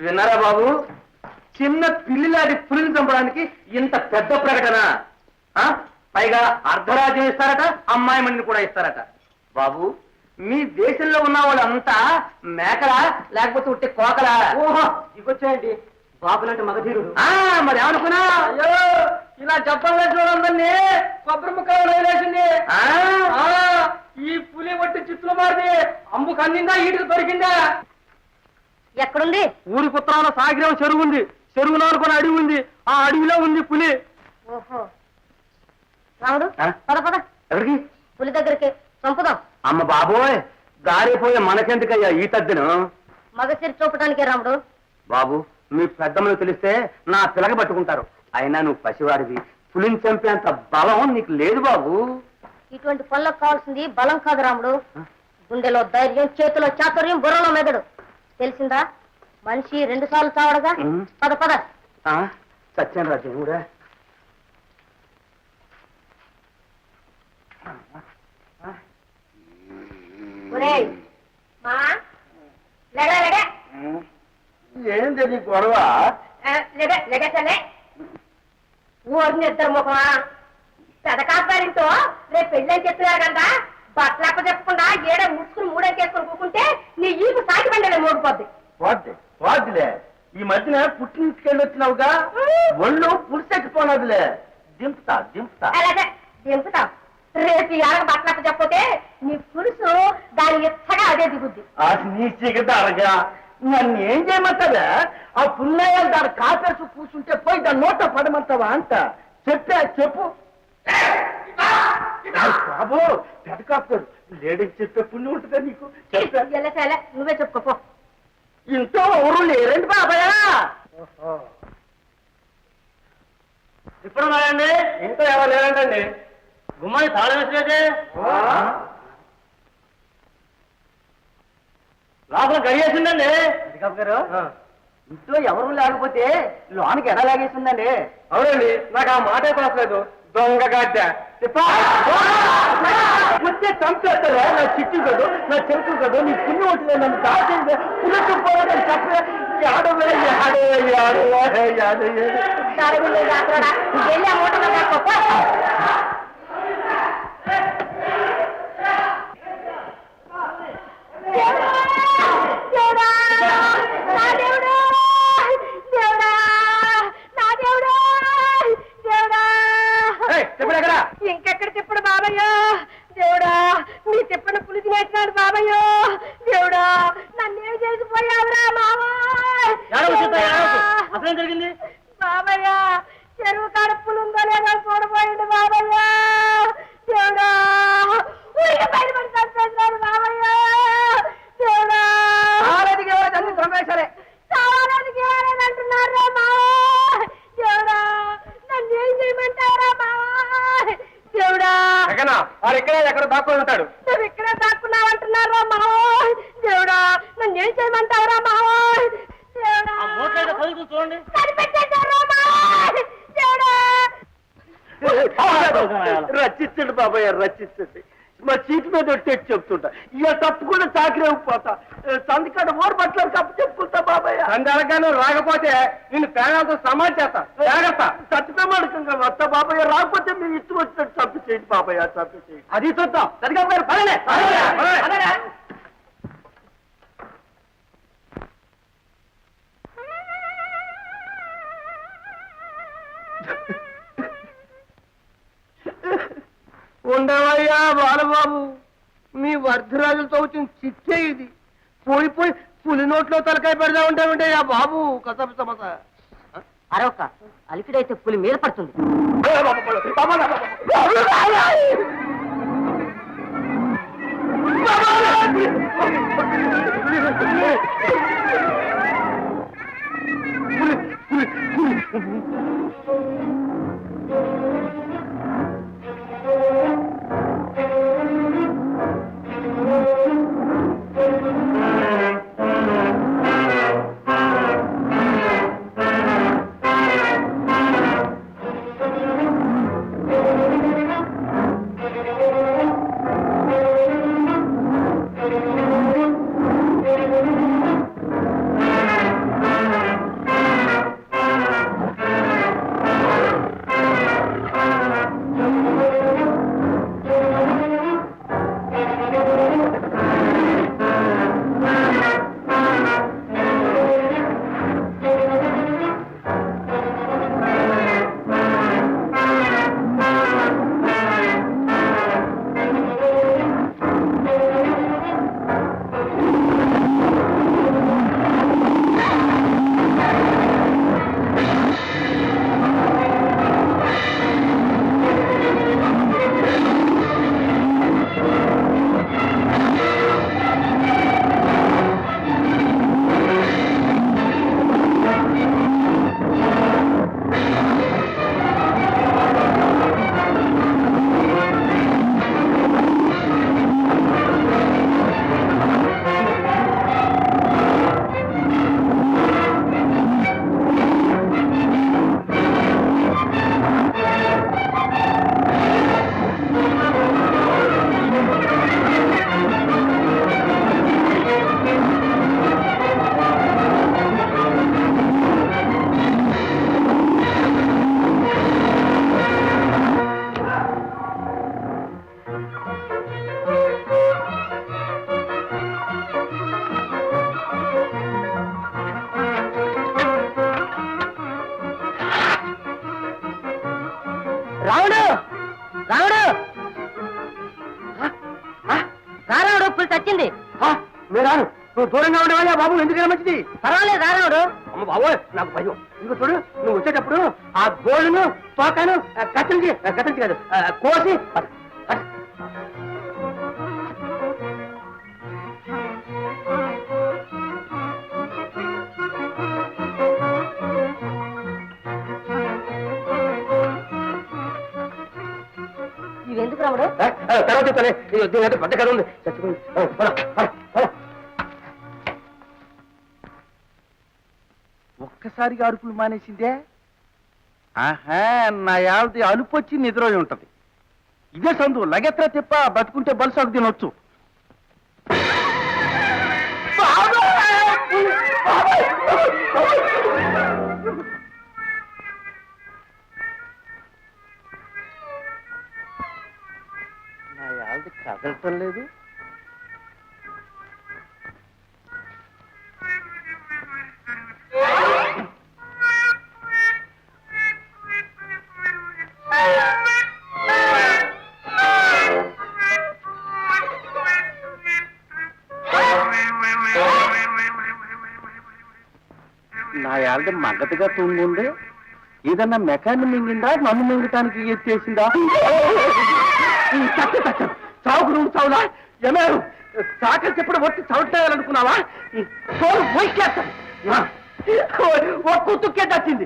విన్నారా బాబు? చిన్న పిల్లిలాంటి పులిని చంపడానికి ఇంత పెద్ద ప్రకటన. ఆ? పైగా అర్ధరాజ్యం ఇస్తారట అమ్మాయి మండిని కూడా ఇస్తారట. బాబు మీ దేశంలో ఉన్న వాళ్ళంతా మేకలా లేకపోతే ఉట్టి కోకలా? ఓహో ఇకొచ్చాయండి బాబులంటే మగధీరుడు. ఆ, మరి ఏమనుకున్నా? అయ్యో ఇలా చెప్పండి చూడండి కొబ్బరి ముక్కలు వదిలేసింది. ఆ? ఆ, ఈ పులి ఒట్టి చిత్తులు మారింది అంబు కందిందా ఈటికి దొరికిందా? ఎక్కడుంది? ఊరి పుత్రాన సాగిరం చెరువు ఉంది చెరువు నానుకుని అడవి ఉంది. ఆ అడవిలో ఉంది పులి. ఓహో. రాముడు ఆ? పద పద. ఎవరికి? పులి దగ్గరికి చంపుదాం. అమ్మ బాబోయ్ గారిపోయే మనకెందుకయ్యా ఈ తద్దును? మగసిరి చూపటానికే రాముడు. బాబు మీ పెద్దమ్మలు తెలిస్తే నా పిలక పట్టుకుంటారు. అయినా నువ్వు పసివాడివి. పులిని చంపేంత బలం నీకు లేదు బాబు. ఇటువంటి పనులకు కావాల్సింది బలం కాదు రాముడు. గుండెలో ధైర్యం చేతిలో చాతుర్యం బుర్రలో మెదడు. తెలిసిందా? మనిషి రెండు సార్లు చావడగా. పద పద. సత్యం రా దేవుడా ఏంటి నీ గొడవ? ఊరిని ఇద్దరు ముఖమా? పెదకాపారింతో రేపు పెళ్ళని చెప్తున్నారు కదా. బట్టలప్ప చెప్పకుండా ఏడే ముసుకుని మూడేసుకొని కూకుంటే నీ ఈపు సాగి బండలే మోగిపోద్ది. పోద్ది పోద్దిలే ఈ మధ్యన పుట్టింటికెళ్ళి వచ్చినావుగా? ఒళ్ళు పులిసెక్కిపోనదిలే దింపుతా దింపుతా. అలాగే దింపుతాం. రేపు ఇవాళ బట్టలప్ప చెప్పతే నీ పురుషు దాని ఎచ్చగా అదే దిగుద్ది. అది నీ సిగదారగా నన్ను ఏం చేయమంటావా? ఆ పుల్లయ్య దాని కాపేసి కూర్చుంటే పోయి దాని నోట పడమంటావా అంట? చెప్పా చెప్పు. బాబు పెద్ద కాపుతాడు లేడీకి చెప్పే పుణ్యం ఉంటుందా నీకు? ఎలా నువ్వే చెప్పుకోపో ఇంట్లో ఎవరు లేరండి బాబాయ్. ఇప్పుడు ఉన్నాయండి ఇంట్లో ఎవరు లేరంటండి? గుమ్మాయి తాళం వేసిలేదే లోపల గడియేసిందండి గారు? ఇంట్లో ఎవరు లేకపోతే లోనికి ఎలా లాగేసిందండి? అవునండి నాకు ఆ మాటే తోసలేదు దొంగ గడ్డ వచ్చే చంపేస్తారా నా చిట్టు కదు నా చెరుకు కదు నీ పుణ్యం ఉంటుంది నన్ను దాచేది పులక పోవడం చెప్పే ఆడవే ఆడవే ఆడవే ఆడవే దారుగుండు రాత్రడా వెళ్ళి ఆ మూటలో కాకపో దేవుడా నా దేవుడా దేవుడా నా దేవుడా దేవుడా చెప్పడు ఎక్కడ ఇంకెక్కడ తిప్పుడు బాబయ్యో దేవుడా నీ తిప్పని పులిసి నేర్చినాడు బాబయ్యో దేవుడా నన్నేం చేసిపోయావురా మావా ఏడవ సీత, ఏడవకు. అసలేం జరిగింది బాబయ్య చెరువు కడుపులు ఉందో లేదో చూడబోయిండు బాబయ్య దేవుడా ఊరికి బయట పడి చంపేశాడు బాబయ్య దేవుడా సరే చావడానికి ఎవరైనా అంటున్నారా మావా దేవుడా నన్ను ఏం చేయమంటారా మావా దేవుడా ఎక్కనా వాడు ఎక్కడ ఎక్కడ దాక్కొని ఉంటాడు నువ్వు ఇక్కడే దాక్కున్నావంటున్నారా మావా దేవుడా నన్ను ఏం చేయమంటారా మావా దేవుడా ఆ మూటైతే కదులుతూ చూడండి కనిపెట్టేశారా మావా దేవుడా రచించండి బాబాయ్ రచించండి మా చీటి మీద ఒట్టేసి చెప్తుంటా. ఇక తప్పకుండా చాకరీ పోతా సందికాడ ఓరు బట్టలు కప్పు చెప్పుకుంటా బాబాయ్. సంధ్యాలగాను రాకపోతే నిన్ను పేనాలతో సమాజ్ చేస్తా. జాగ్రత్త. వస్తా బాబాయ్. రాకపోతే మీరు ఇష్టం వచ్చినట్టు చంపి చేయండి బాబాయ్ చంపి చేయండి. అది చూద్దాం. సరిగా గారు పదండి. పదండి. ఉండవయ్యా బాలబాబు. మీ వర్ధరాజులతో వచ్చిన చిట్టే ఇది. పోయి పోయి పులి నోట్లో తలకాయ పెడదా ఉంటామంటే ఆ బాబు? కసప సమస అరొక అలికిడైతే పులి మీద పడుతుంది. ఆ రావుడు రావుడు రారావుడు ఇప్పుడు తచ్చింది రాను. నువ్వు దూరంగా ఉండేవాళ్ళ బాబు ఎందుకు మంచిది? పర్వాలేదు రారావుడు అమ్మ బాబు నాకు భయం. ఇంకో చూడు నువ్వు వచ్చేటప్పుడు ఆ గోళ్ళను తోకాను కత్తిరించి కత్తిరించి కాదు కోసి తర్వాత చెప్తానే. దీని అయితే పెద్ద కథ ఉంది. చచ్చిపోయింది. ఒక్కసారిగా అరుపులు మానేసిందే? ఆహా నా యావది అలుపు వచ్చి నిద్ర ఉంటది. ఇదే సందు లగెత్ర తిప్ప బతుకుంటే బలుసాకు తినొచ్చు. నా యావది కదలటం లేదు. నా యాల్ద మగతగా తుంగుంది ఏదన్నా మెకానిక్ మింగిందా? నన్ను మింగటానికి ఎత్తేసిందా చచ్చ చచ్చ. చావుకు నువ్వు చావులా? ఏమేరు? సాకలు చెప్పడం వచ్చి చవటేయాలనుకున్నావా తోలు పోయికేస్తాం ఒక కుతుక్కే చచ్చింది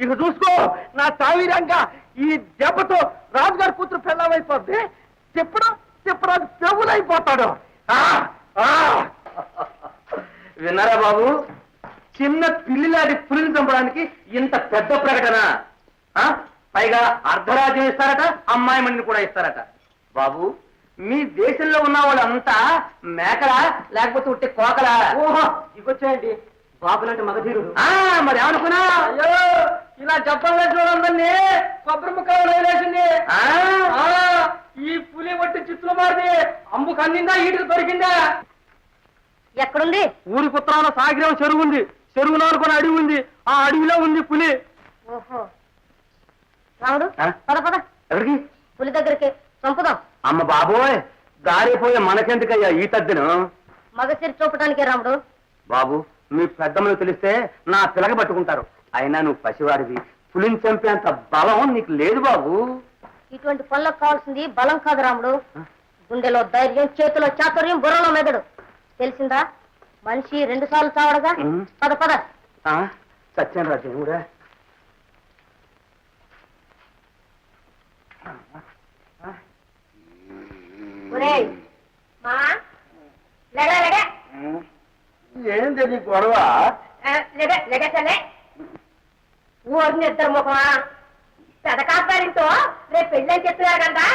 ఇక చూసుకో నా చావిరంగా ఈ దెబ్బతో రాజుగారి కూతురు పెళ్ళమైపోద్ది. చెప్పడం చెప్పురాజు పెవులైపోతాడు. ఆ, ఆ. విన్నారా బాబు? చిన్న పిల్లిలాంటి పులిని చంపడానికి ఇంత పెద్ద ప్రకటన. ఆ? పైగా అర్ధరాజ్యం ఇస్తారట అమ్మాయి మణిని కూడా ఇస్తారట. బాబు మీ దేశంలో ఉన్న వాళ్ళంతా మేకలా లేకపోతే ఉట్టి కోకలా? ఓహో ఇకొచ్చాయండి బాబులాంటి మగధీరుడు. ఆ, మరి ఏమనుకున్నా? అయ్యో ఇలా చెప్పాలి చూడండి కొబ్బరి ముక్కలు వదిలేసింది. ఆ? ఆ, ఈ పులి ఒట్టి చిత్తులు మారిది అంబుకు అందిందా ఈటుకు దొరికిందా? ఎక్కడుంది? ఊరి పుత్రాన సాగిరం చెరువు ఉంది. చెరువులో అనుకున్న అడవి ఉంది. ఆ అడవిలో ఉంది పులి. ఓహో. రాముడు? పద పద. ఎవరికి? పులి దగ్గరికి చంపుదాం. అమ్మ బాబోయ్ దారిపోయే మనకెందుకయ్యా ఈ తద్దిను? మగసిరి చూపటానికే రాముడు. బాబు మీ పెద్దమ్మలు తెలిస్తే నా పిలక పట్టుకుంటారు. అయినా నువ్వు పసివాడివి. పులిని చంపేంత బలం నీకు లేదు బాబు. ఇటువంటి పనులకు కావాల్సింది బలం కాదు రాముడు. గుండెలో ధైర్యం చేతిలో చాతుర్యం బుర్రలో మెదడు. తెలిసిందా? మనిషి రెండు సార్లు చావడగా. పద పద. ఆ? సత్యం రా ఏంది నీ గొడవ? ఊరిని ఇద్దరు ముఖమా? పెదకాపారింతో రేపు పెళ్ళని చెప్తున్నారు కదా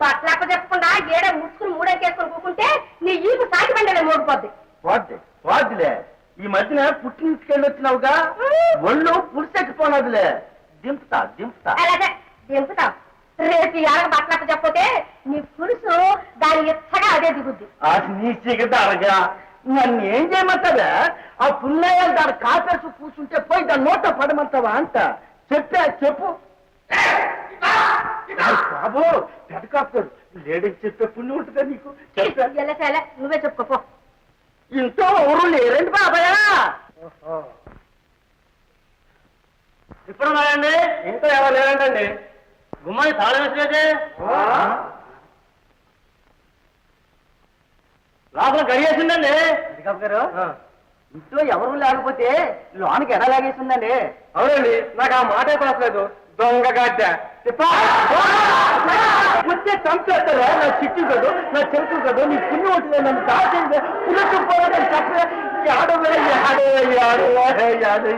బట్టలప్ప చెప్పకుండా ఏడ ముసుకుని మూడేసుకొని కూకుంటే నీ ఈపు సాకి బండలే మోగిపోద్ది. పోద్ది పోద్దిలే ఈ మధ్యన పుట్టింటికెళ్ళి వచ్చినావుగా. ఒళ్ళు పులిసెక్కిపోనదిలే. దింపుతా దింపుతా. దింపుతావు. రేపు ఇలాగ బట్టలప్ప చెప్పతే నీ పులుసు దాని ఎత్తగా అదే దిగుద్ది. అది నీ సిగదారగా నన్ను ఏం చేయమంటావా? ఆ పుల్లయ్య దాని కాపేసి కూర్చుంటే పోయి దాని నోట పడమంటావా అంట. చెప్పా చెప్పు. బాబు పెద్ద కాపుతాడు లేడీకి చెప్పే పుణ్యం ఉంటుందా నీకు? చెప్పా. ఎలా చాలా నువ్వే చెప్పుకోపో ఇంట్లో ఎవరు లేరండి బాబాయా. ఇప్పుడు ఉన్నాయండి ఇంకా ఎవరు లేరంటండి? గుమ్మాయి తాళం వేసేదే లోపల గడియేసిందండి గారు? ఇంట్లో ఎవరు లేకపోతే లోనికి ఎలా లాగేసిందండి? అవునండి నాకు ఆ మాటే తోసలేదు దొంగ గడ్డ. వచ్చే చంపేస్తారా? నా చిట్టు కదు నా చెరుకు కదు నీ పుణ్యం ఉంటుంది నన్ను దాచేది పునః చెప్పాలని చెప్పే ఆడవే ఆడవే ఆడవే ఆడవే